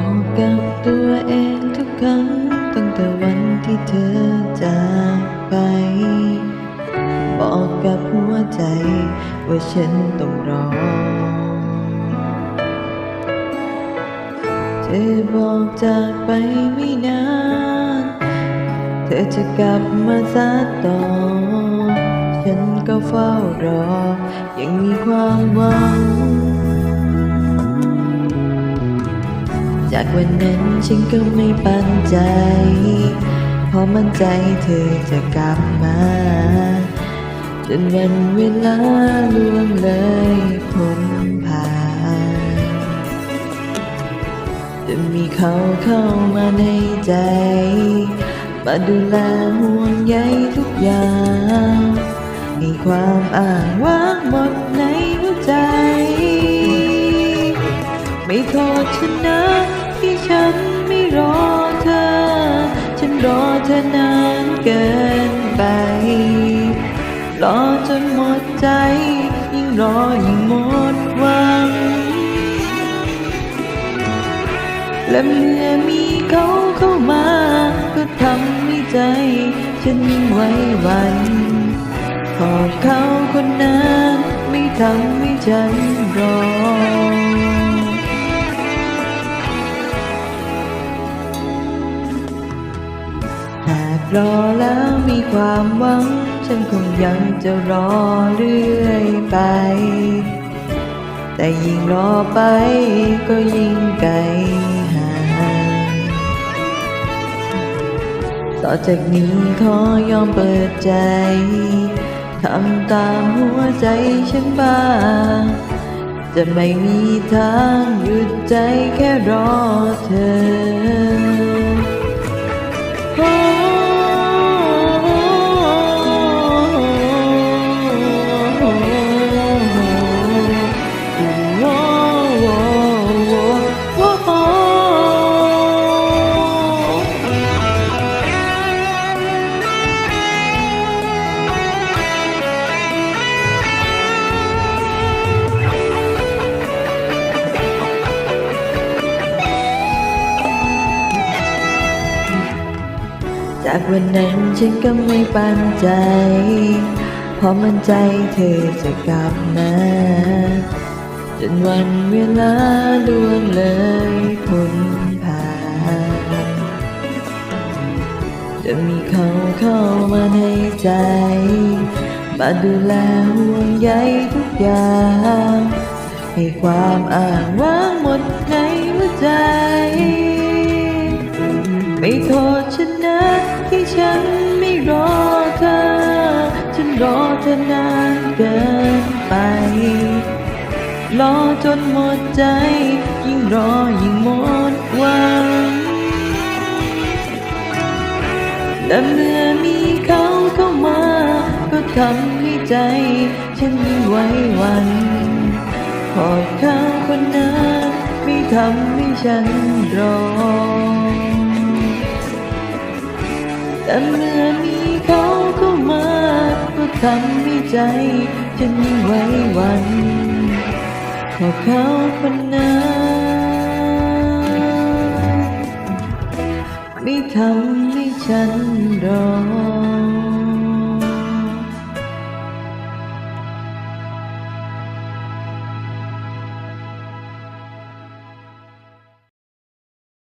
อกับตัวเองทุกครั้ง ตั้งแต่วันที่เธอจากไป บอกกับหัวใจ ว่าฉันต้องรอ เธอบอกจากไปไม่นาน เธอจะกลับมาซัดต่อ ฉันก็เฝ้ารอ ยังมีความหวัง จากวันนั้นฉันก็ไม่ปันใจ เพราะมั่นใจเธอจะกลับมาจนวันเวลาล่วงเลยพ้นผ่านจะมีเขาเข้ามาในใจ มาดูแลห่วงใยทุกอย่าง มีความอ่างว่างหมดในหัวใจ ไม่โทษฉันนะ นไม่รอเธอ ฉันรอเธอนานเกินไป รอจนหมดใจ ยิ่งรอยิ่งหมดหวัง และเมื่อมีเขาเข้ามา ก็ทำให้ใจ ฉันยิ่งไว้วันขอบเขาคนนั้นไม่ทำให้ฉันรอ รอแล้วมีความหวัง ฉันคงยังจะรอเรื่อยไป แต่ยิ่งรอไปก็ยิ่งไกลห่างต่อจากนี้ขอยอมเปิดใจทำตามหัวใจฉันบ้างจะไม่มีทางหยุดใจแค่รอเธอ จากวันนั้นฉันก็ไม่ปันใจ เพราะมันใจเธอจะกลับมาจนวันเวลาล่วงเลยพ้นผ่านจะมีเขาเข้ามาในใจ มาดูแลห่วงใยทุกอย่าง ให้ความอ่างว่างหมดในหัวใจ ไม่โทษ ที่ฉันไม่รอเธอ ฉันรอเธอนานเกินไป รอจนหมดใจ ยิ่งรอยิ่งหมดหวังและเมื่อมีเขาเข้ามา ก็ทำให้ใจ ฉันยิ่งไว้วันขอบเขาคนนั้นไม่ทำให้ฉันรอ แต่เมื่อมีเขาเข้ามาก็ทำให้ใจฉันยิ่งไว้วันขอบเขาคนนั้นไม่ทำให้ฉันรอ